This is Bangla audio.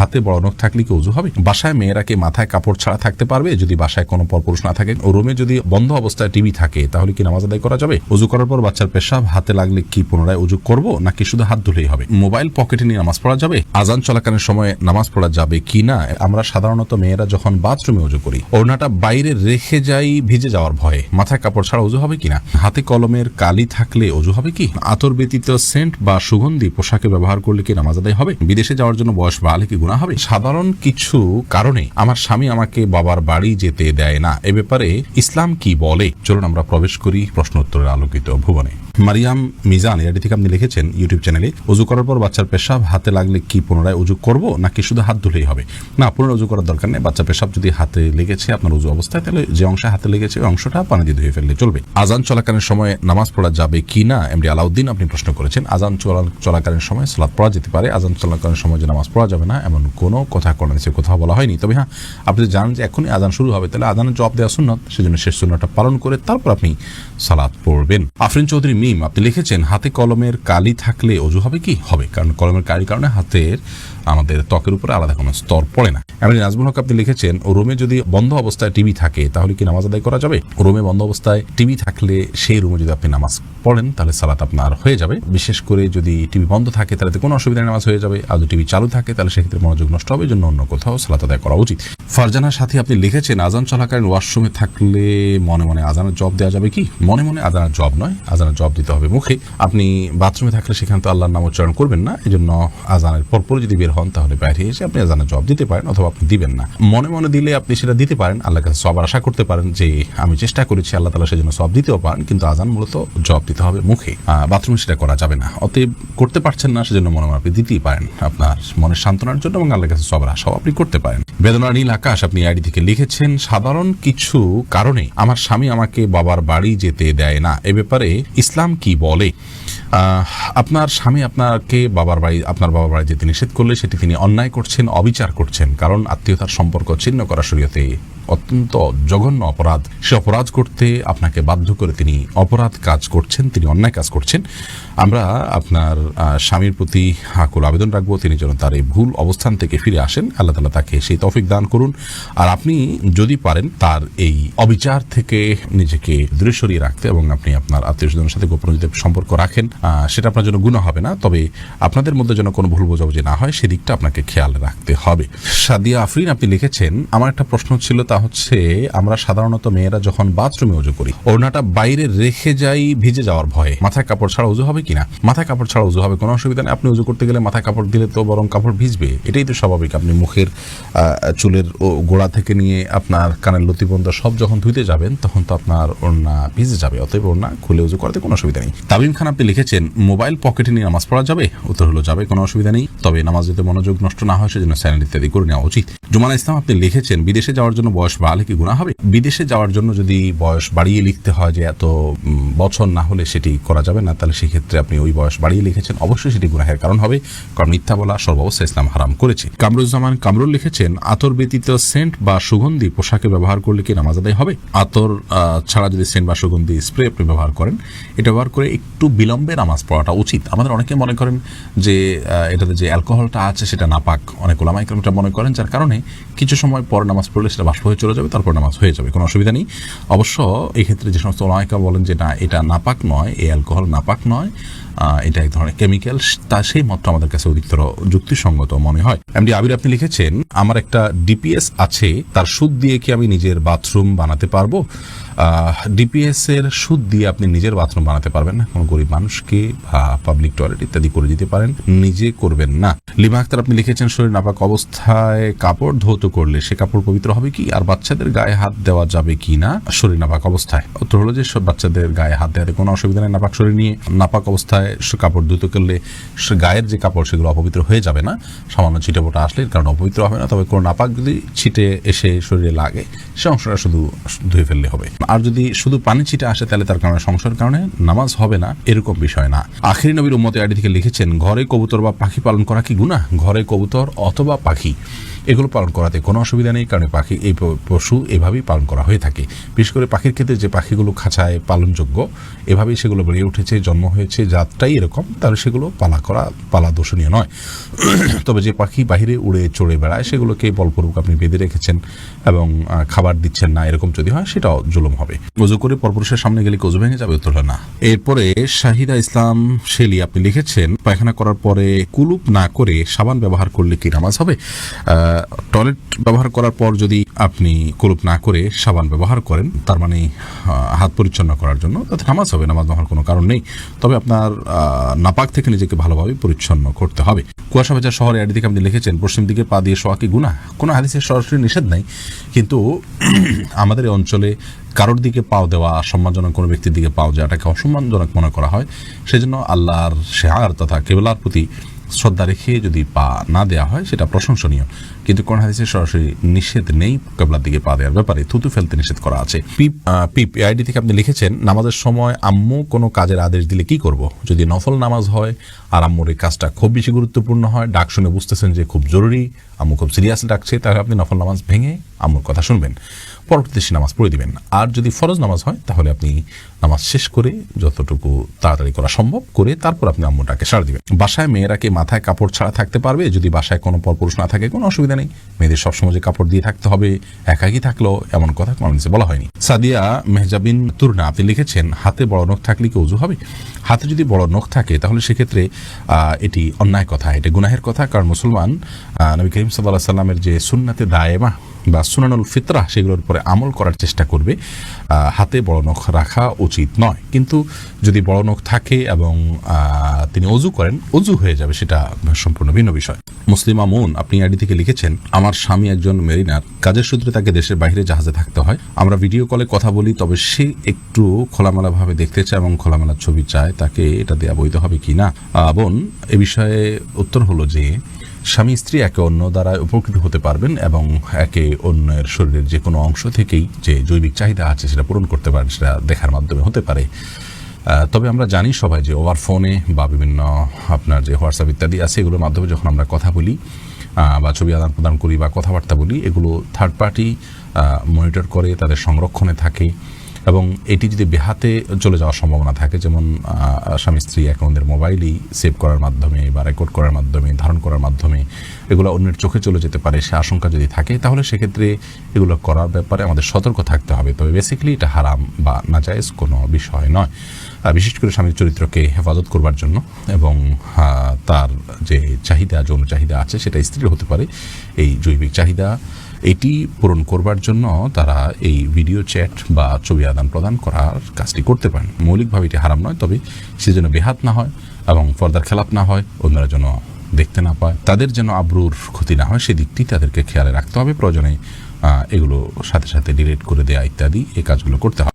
হাতে বড় নখ থাকলে কি অজু হবে? বাসায় মেয়েরা কি মাথায় কাপড় ছাড়া থাকতে পারবে? যদি বাসায় কোনো পরপুরুষ না থাকে রুমে যদি বন্ধ অবস্থায় টিভি থাকে, তাহলে কি নামাজ আদায় করা যাবে? অজু করার পর বাচ্চার পেশাব হাতে লাগলে কি পুনরায় অজু করব, নাকি শুধু হাত ধুলেই হবে? মোবাইল পকেটে নিয়ে নামাজ পড়া যাবে? আজান চলাকালীন সময় নামাজ পড়া যাবে কি না? আমরা সাধারণত মেয়েরা যখন বাথরুমে অজু করি, ওড়নাটা বাইরে রেখে যাই ভিজে যাওয়ার ভয়ে। মাথায় কাপড় ছাড়া অজু হবে কিনা? হাতে কলমের কালি থাকলে অজু হবে কি? আতর ব্যতীত সেন্ট বা সুগন্ধি পোশাকে ব্যবহার করলে কি নামাজ আদায় হবে? বিদেশে যাওয়ার জন্য বয়স বাড়লে কি গুণা হবে। সাধারণ কিছু কারণে আমার স্বামী আমাকে বাবার বাড়ি যেতে দেয় না। এ ব্যাপারে ইসলাম কি বলে? চলুন আমরা প্রবেশ করি প্রশ্নোত্তরের আলোকিত ভুবনে। মারিয়াম মিজান এটি থেকে আপনি লিখেছেন ইউটিউব চ্যানেলে অজু করার পর বাচ্চার পেশাব হাতে লাগলে কি পুনরায় অজু করব, নাকি শুধু হাত ধুলেই হবে? না, পুনরায় অজু করার দরকার নেই। বাচ্চা পেশাব যদি হাতে লেগেছে, আপনার অজু অবস্থায়, তাহলে যে অংশে হাতে লেগেছে, ওই অংশটা পানি দিয়ে ধুয়ে ফেললে চলবে। আজান চলাকালীন সময় নামাজ পড়া যাবে কি না, এমডি আলাউদ্দিন আপনি প্রশ্ন করেছেন। আজান চলা- চলাকালীন সময় সালাদ পড়া যেতে পারে। আজান চলাকালীন সময় যে নামাজ পড়া যাবে না, এমন কোনো কথা কোরআন হাদিসে কোথাও বলা হয়নি। তবে হ্যাঁ আপনি জানেন যে এখনই আজান শুরু হবে, তাহলে আজানের জবাব দেওয়া সুন্নত। সেজন্য শেষ সুন্নতটা পালন করে তারপর আপনি সালাদ পড়বেন। আফরিন চৌধুরী মিম আপনি লিখেছেন, হাতে কলমের কালি থাকলে অজু হবে কি? হবে, কারণ কলমের কালির কারণে হাতের আমাদের ত্বকের উপরে আলাদা কোনো স্তর পড়ে না। এমনি নাজমুল হক আপনি লিখেছেন, রুমে যদি বন্ধ অবস্থায় টিভি থাকে, তাহলে কি নামাজ আদায় করা যাবে? রুমে বন্ধ অবস্থায় টিভি থাকলে সেই রুমে যদি আপনি নামাজ পড়েন, তাহলে সালাত আপনার হয়ে যাবে। বিশেষ করে যদি টিভি বন্ধ থাকে, তাহলে কোনো অসুবিধা নামাজ হয়ে যাবে। আর টিভি চালু থাকে, তাহলে সেক্ষেত্রে মনোযোগ নষ্ট হবে জন্য অন্য কোথাও সালাত আদায় করা উচিত। ফারজানার সাথে আপনি লিখেছেন আজান চলাকালীন ওয়াশরুমে থাকলে মনে মনে আজানের জব দেওয়া যাবে কি? মনে মনে আজানের জব নয় আজানের জব দিতে হবে মুখে। আপনি বাথরুমে থাকলে সেখানে তো আল্লাহর নাম উচ্চারণ করবেন না এই জন্য আজানের পরপর যদি বের হন, তাহলে বাইরে এসে আপনি আজানের জব দিতে পারেন অথবা আপনি দিবেন না। মনে মনে দিলে আপনি সেটা দিতে পারেন, আল্লাহর কাছে সব আশা করতে পারেন যে আমি চেষ্টা করেছি আল্লাহ তালা সেজন্য সব দিতেও পারেন, কিন্তু আজান মূলত জব দিতে হবে মুখে। বাথরুমে সেটা করা যাবে না। অতএব করতে পারছেন না, সেজন্য মনে মনে আপনি দিতেই পারেন আপনার মনের সান্ত্বনার জন্য এবং আল্লাহর কাছে সবার আশাও আপনি করতে পারেন। বেদনা নীল আকাশ আপনি আইডি থেকে লিখেছেন, সাধারণ কিছু কারণে আমার স্বামী আমাকে বাবার বাড়ি যেতে দেয় না। এ ব্যাপারে ইসলাম কি বলে? আপনার স্বামী আপনাকে বাবার বাড়ি, আপনার বাবার বাড়ি যেতে নিষেধ করলে সেটি তিনি অন্যায় করছেন, অবিচার করছেন। কারণ আত্মীয়তার সম্পর্ক ছিন্ন করা শরীয়তে অত্যন্ত জঘন্য অপরাধ। সে অপরাধ করতে আপনাকে বাধ্য করে তিনি অপরাধ কাজ করছেন, তিনি অন্যায় কাজ করছেন। আমরা আপনার স্বামীর প্রতি আকুল আবেদন রাখব, তিনি যেন তার এই ভুল অবস্থান থেকে ফিরে আসেন। আল্লাহ তালা তাকে সেই তৌফিক দান করুন। আর আপনি যদি পারেন তার এই অবিচার থেকে নিজেকে দূরে রাখতে এবং আপনি আপনার আত্মীয় স্বজনের সাথে গোপন যদি সম্পর্ক রাখেন। সেটা আপনার জন্য গুণ হবে না, তবে আপনাদের মধ্যে যেন কোনো ভুল বোঝাবুঝি না হয়, সেদিকটা আপনাকে খেয়াল রাখতে হবে। সাদিয়া আফরিন, আপনি লিখেছেন, আমার একটা প্রশ্ন ছিল, তা হচ্ছে, আমরা সাধারণত মেয়েরা যখন বাথরুমে উজু করি, ওড়নাটা বাইরে রেখে যাই ভিজে যাওয়ার ভয়ে। মাথায় কাপড় ছাড়া উজু হবে কিনা? মাথায় কাপড় ছাড়া উজু হবে, কোনো অসুবিধা নেই। আপনি উজু করতে গেলে মাথায় কাপড় দিলে তো বরং কাপড় ভিজবে। এটাই তো স্বাভাবিক। আপনি মুখের চুলের গোড়া থেকে নিয়ে আপনার কানের লতি পর্যন্ত সব যখন ধুইতে যাবেন, তখন তো আপনার ওড়না ভিজে যাবে। অতএব ওড়না খুলে উজু করাতে কোনো অসুবিধা নেই। তাবিম খান, আপনি লিখেছেন মোবাইল পকেটে নিয়ে নামাজ পড়া যাবে, উত্তর হলো যাবে, কোনো অসুবিধা নেই। তবে নামাজ যাতে মনোযোগ নষ্ট না হয়, সেজন্য স্যানেল ইত্যাদি করে নেওয়া উচিত। জুমানা ইসলাম আপনি লিখেছেন, বিদেশে যাওয়ার জন্য বয়স বাড়ালে কি গুণা হবে? বিদেশে যাওয়ার জন্য যদি বয়স বাড়িয়ে লিখতে হয় যে এত বছর না হলে সেটি করা যাবে না, তাহলে সেক্ষেত্রে আপনি ওই বয়স বাড়িয়ে লিখেছেন, অবশ্যই সেটি গুনাহের কারণ হবে, কারণ মিথ্যা বলা সর্বাবস্থা ইসলাম হারাম করেছে। কামরুজ্জামান কামরুল লিখেছেন, আতর ব্যতীত সেন্ট বা সুগন্ধি পোশাকে ব্যবহার করলে কি নামাজ আদায় হবে? আতর ছাড়া যদি সেন্ট বা সুগন্ধি স্প্রে আপনি ব্যবহার করেন, এটা ব্যবহার করে একটু বিলম্বে নামাজ পড়াটা উচিত। আমাদের অনেকে মনে করেন যে এটাতে যে অ্যালকোহলটা আছে সেটা নাপাক। অনেক ওলামাইকরমটা মনে করেন, যার কারণে কিছু সময় পর নামাজ পড়লে সেটা বাষ্প হয়ে চলে যাবে, তারপর নামাজ হয়ে যাবে। কোনো অসুবিধা নেই। অবশ্য এই ক্ষেত্রে যে সমস্ত ওলামাইকা বলেন যে, না, এটা নাপাক নয়, এই অ্যালকোহল নাপাক নয়। এটা এক ধরনের কেমিক্যাল তা সেই মতটা আমাদের কাছে অধিকতর যুক্তিসঙ্গত মনে হয়। এমডি আবির আপনি লিখেছেন, আমার একটা ডিপিএস আছে, তার সুদ দিয়ে কি আমি নিজের বাথরুম বানাতে পারব? ডিপিএস এর সুদ দিয়ে আপনি নিজের বাথরুম বানাতে পারবেন না। কোনো গরিব মানুষকে বা পাবলিক টয়লেট ইত্যাদি করে দিতে পারেন। নিজে করবেন না। লিমা আক্তার, আপনি লিখেছেন, শরীর নাপাক অবস্থায় কাপড় ধৌত করলে সে কাপড় পবিত্র হবে কি? আর বাচ্চাদের গায়ে হাত দেওয়া যাবে কি না? শরীর নাপাক অবস্থায়। উত্তর হলো যে বাচ্চাদের গায়ে হাত দেওয়াতে কোনো অসুবিধা নেই নাপাক শরীর নিয়ে। নাপাক অবস্থায় সে কাপড় ধুত করলে গায়ের যে কাপড়, সেগুলো অপবিত্র হয়ে যাবে না। সামান্য ছিটে ফোটা আসলে কারণে অপবিত্র হবে না। তবে কোনো নাপাক যদি ছিটে এসে শরীরে লাগে, সে অংশটা শুধু ধুয়ে ফেললে হবে। আর যদি শুধু পানি ছিটে আসে, তাহলে তার কারণে সংসার কারণে নামাজ হবে না, এরকম বিষয় না। আখিরি নবীর উম্মতে আইডি থেকে লিখেছেন, ঘরে কবুতর বা পাখি পালন করা কি গুণা ঘরে কবুতর অথবা পাখি। এগুলো পালন করাতে কোনো অসুবিধা নেই, কারণ পাখি, এই পশু এভাবেই পালন করা হয়ে থাকে। বিশেষ করে পাখির ক্ষেত্রে যে পাখিগুলো খাঁচায় পালনযোগ্য, এভাবেই সেগুলো বেড়ে উঠেছে, জন্ম হয়েছে, জাতটাই এরকম, তাহলে সেগুলো পালা করা, পালা দোষণীয় নয়। তবে যে পাখি বাহিরে উড়ে চড়ে বেড়ায়, সেগুলোকে বলপূর্বক আপনি বেঁধে রেখেছেন এবং খাবার দিচ্ছেন না, এরকম যদি হয়, সেটাও জুলুম হবে। অজু করে পরপুরুষের সামনে গেলে অজু ভেঙে যাবে, উত্তর না। এরপরে শাহিদা ইসলাম শেলি, আপনি লিখেছেন, পায়খানা করার পরে কুলুপ না করে সাবান ব্যবহার করলে কি নামাজ হবে? টয়লেট ব্যবহার করার পর যদি আপনি কুলুপ না করে সাবান ব্যবহার করেন, তার মানে হাত পরিচ্ছন্ন করার জন্য তাতে নামাজ হবে, নামাজ হওয়ার কোনো কারণ নেই। তবে আপনার নাপাক থেকে নিজেকে ভালোভাবে পরিচ্ছন্ন করতে হবে। কুয়াশা ভেজা শহরে এর দিকে আপনি লিখেছেন, পশ্চিম দিকে পা দিয়ে শোয়া কি গুণা কোনো হাদিসের সরাসরি নিষেধ নাই। কিন্তু আমাদের এই অঞ্চলে কারোর দিকে পাও দেওয়া সম্মানজনক, কোনো ব্যক্তির দিকে পাও যাওয়াটাকে অসম্মানজনক মনে করা হয়। সেজন্য আল্লাহর শেয়ার তথা কেবলার প্রতি শ্রদ্ধা রেখে যদি পা না দেওয়া হয়, সেটা প্রশংসনীয়। কিন্তু কোন হাদিসে সরাসরি নিষেধ নেই, কেবলার দিকে পা দেওয়ার ব্যাপারে থুতু ফেলতে নিষেধ করা আছে। পিপ পিপ আইডি থেকে আপনি লিখেছেন, নামাজের সময় আম্মু কোনো কাজের আদেশ দিলে কি করব? যদি নফল নামাজ হয় আর আম্মুর এই কাজটা খুব বেশি গুরুত্বপূর্ণ হয়, ডাক শুনে বুঝতেছেন যে খুব জরুরি, আম্মু খুব সিরিয়াস ডাকছে, তাহলে আপনি নফল নামাজ ভেঙে আম্মুর কথা শুনবেন। পরবর্তীতে সে নামাজ পড়ে দিবেন। আর যদি ফরজ নামাজ হয়, তাহলে আপনি নামাজ শেষ করে যতটুকু তাড়াতাড়ি করা সম্ভব করে তারপর আপনি আম্মুটাকে সার দিবেন। বাসায় মেয়েরা কি মাথায় কাপড় ছাড়া থাকতে পারবে? যদি বাসায় কোনো পরপুরুষ না থাকে, কোনো অসুবিধা নেই। মেয়েদের সবসময় যে কাপড় দিয়ে থাকতে হবে, একাকি থাকলেও এমন কথা হাদিসে বলা হয়নি। সাদিয়া মেহজাবিন তুরনা, আপনি লিখেছেন, হাতে বড় নখ থাকলে কি অজু হবে? হাতে যদি বড় নখ থাকে, তাহলে সেক্ষেত্রে এটি অন্যায় কথা, এটা গুনাহের কথা, কারণ মুসলমান নবী করিম সাল্লাহ সাল্লামের যে সুন্নাতে দায়েমা বা সুনানুল ফিতরা সেগুলোর উপরে আমল করার চেষ্টা করবে হাতে বড় নখ রাখা উচিত নয়। কিন্তু যদি বড় নখ থাকে এবং তিনি অজু করেন, অজু হয়ে যাবে সেটা সম্পূর্ণ ভিন্ন বিষয়। মুসলিম আমুন, আপনি আইডি থেকে লিখেছেন, আমার স্বামী একজন মেরিনার, কাজের সূত্রে তাকে দেশের বাইরে জাহাজে থাকতে হয়। আমরা ভিডিও কলে কথা বলি, তবে সে একটু খোলামেলাভাবে দেখতে চায় এবং খোলামেলা ছবি চায়, তাকে এটা দেওয়া বৈধ হবে কি না? বোন, এ বিষয়ে উত্তর হলো যে স্বামী স্ত্রী একে অন্য দ্বারা উপকৃত হতে পারবেন এবং একে অন্যের শরীরের যে কোনো অংশ থেকেই যে জৈবিক চাহিদা আছে সেটা পূরণ করতে পারেন সেটা দেখার মাধ্যমে হতে পারে। তবে আমরা জানি সবাই যে ওভার ফোনে বা বিভিন্ন আপনার যে হোয়াটসঅ্যাপ ইত্যাদি আছে, এগুলোর মাধ্যমে যখন আমরা কথা বলি বা ছবি আদান প্রদান করি বা কথাবার্তা বলি, এগুলো থার্ড পার্টি মনিটর করে, তাদের সংরক্ষণে থাকে। এবং এটি যদি বেহাতে চলে যাওয়ার সম্ভাবনা থাকে, যেমন স্বামী, স্ত্রী অন্যের মোবাইলই সেভ করার মাধ্যমে বা রেকর্ড করার মাধ্যমে, ধারণ করার মাধ্যমে এগুলো অন্যের চোখে চলে যেতে পারে, সে আশঙ্কা যদি থাকে, তাহলে সেক্ষেত্রে এগুলো করার ব্যাপারে আমাদের সতর্ক থাকতে হবে। তবে বেসিক্যালি এটা হারাম বা নাজায়েজ কোনো বিষয় নয়। বিশেষ করে স্বামীর চরিত্রকে হেফাজত করবার জন্য এবং তার যে চাহিদা, যৌন চাহিদা আছে, সেটা স্ত্রীর হতে পারে। এই জৈবিক চাহিদা এটি পূরণ করবার জন্য তারা এই ভিডিও চ্যাট বা ছবি আদান প্রদান করার কাজটি করতে পারেন। মৌলিকভাবে এটি হারাম নয়, তবে সে যেন বেহাত না হয় এবং পর্দার খেলাপ না হয়, অন্যরা যেন দেখতে না পায়। তাদের যেন আব্রুর ক্ষতি না হয় সেদিকটি তাদেরকে খেয়ালে রাখতে হবে। প্রয়োজনে এগুলো সাথে সাথে ডিলেট করে দেয়া ইত্যাদি এই কাজগুলো করতে হবে।